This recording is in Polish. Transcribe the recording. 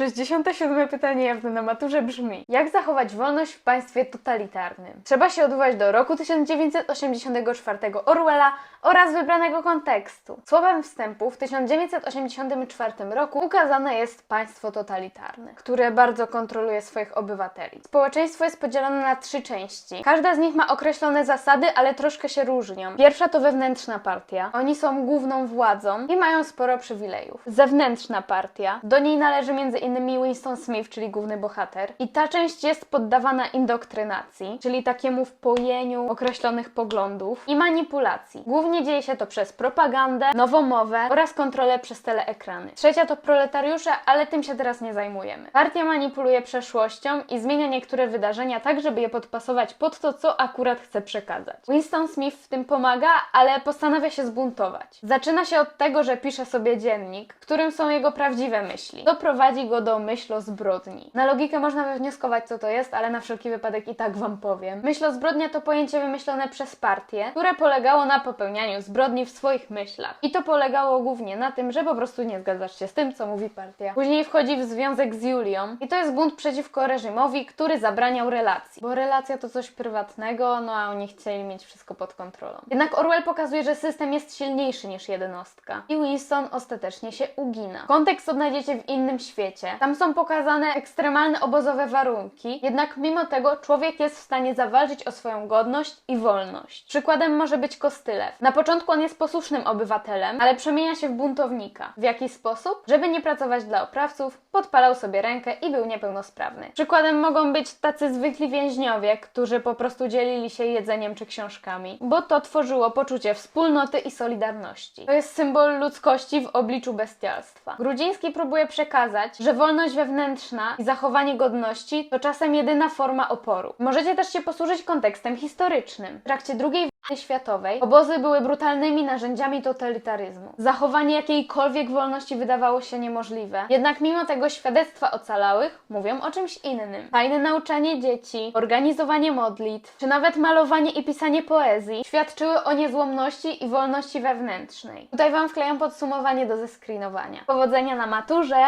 67 pytanie jawne na maturze brzmi: Jak zachować wolność w państwie totalitarnym? Trzeba się odwołać do roku 1984 Orwella oraz wybranego kontekstu. Słowem wstępu w 1984 roku ukazane jest państwo totalitarne, które bardzo kontroluje swoich obywateli. Społeczeństwo jest podzielone na trzy części. Każda z nich ma określone zasady, ale troszkę się różnią. Pierwsza to wewnętrzna partia. Oni są główną władzą i mają sporo przywilejów. Zewnętrzna partia. Do niej należy m.in. Winston Smith, czyli główny bohater. I ta część jest poddawana indokrynacji, czyli takiemu wpojeniu określonych poglądów i manipulacji. Głównie dzieje się to przez propagandę, nowomowę oraz kontrolę przez teleekrany. Trzecia to proletariusze, ale tym się teraz nie zajmujemy. Partia manipuluje przeszłością i zmienia niektóre wydarzenia tak, żeby je podpasować pod to, co akurat chce przekazać. Winston Smith w tym pomaga, ale postanawia się zbuntować. Zaczyna się od tego, że pisze sobie dziennik, którym są jego prawdziwe myśli. Doprowadzi go do myśl o zbrodni. Na logikę można wywnioskować, co to jest, ale na wszelki wypadek i tak wam powiem. Myśl o zbrodnia to pojęcie wymyślone przez partię, które polegało na popełnianiu zbrodni w swoich myślach. I to polegało głównie na tym, że po prostu nie zgadzasz się z tym, co mówi partia. Później wchodzi w związek z Julią i to jest bunt przeciwko reżimowi, który zabraniał relacji. Bo relacja to coś prywatnego, no a oni chcieli mieć wszystko pod kontrolą. Jednak Orwell pokazuje, że system jest silniejszy niż jednostka. I Winston ostatecznie się ugina. Kontekst odnajdziecie w innym świecie. Tam są pokazane ekstremalne obozowe warunki, jednak mimo tego człowiek jest w stanie zawalczyć o swoją godność i wolność. Przykładem może być Kostylew. Na początku on jest posłusznym obywatelem, ale przemienia się w buntownika. W jaki sposób? Żeby nie pracować dla oprawców, podpalał sobie rękę i był niepełnosprawny. Przykładem mogą być tacy zwykli więźniowie, którzy po prostu dzielili się jedzeniem czy książkami, bo to tworzyło poczucie wspólnoty i solidarności. To jest symbol ludzkości w obliczu bestialstwa. Grudziński próbuje przekazać, że wolność wewnętrzna i zachowanie godności to czasem jedyna forma oporu. Możecie też się posłużyć kontekstem historycznym. W trakcie II wojny światowej obozy były brutalnymi narzędziami totalitaryzmu. Zachowanie jakiejkolwiek wolności wydawało się niemożliwe. Jednak mimo tego świadectwa ocalałych mówią o czymś innym. Fajne nauczanie dzieci, organizowanie modlitw, czy nawet malowanie i pisanie poezji świadczyły o niezłomności i wolności wewnętrznej. Tutaj Wam wklejam podsumowanie do zeskrinowania. Powodzenia na maturze!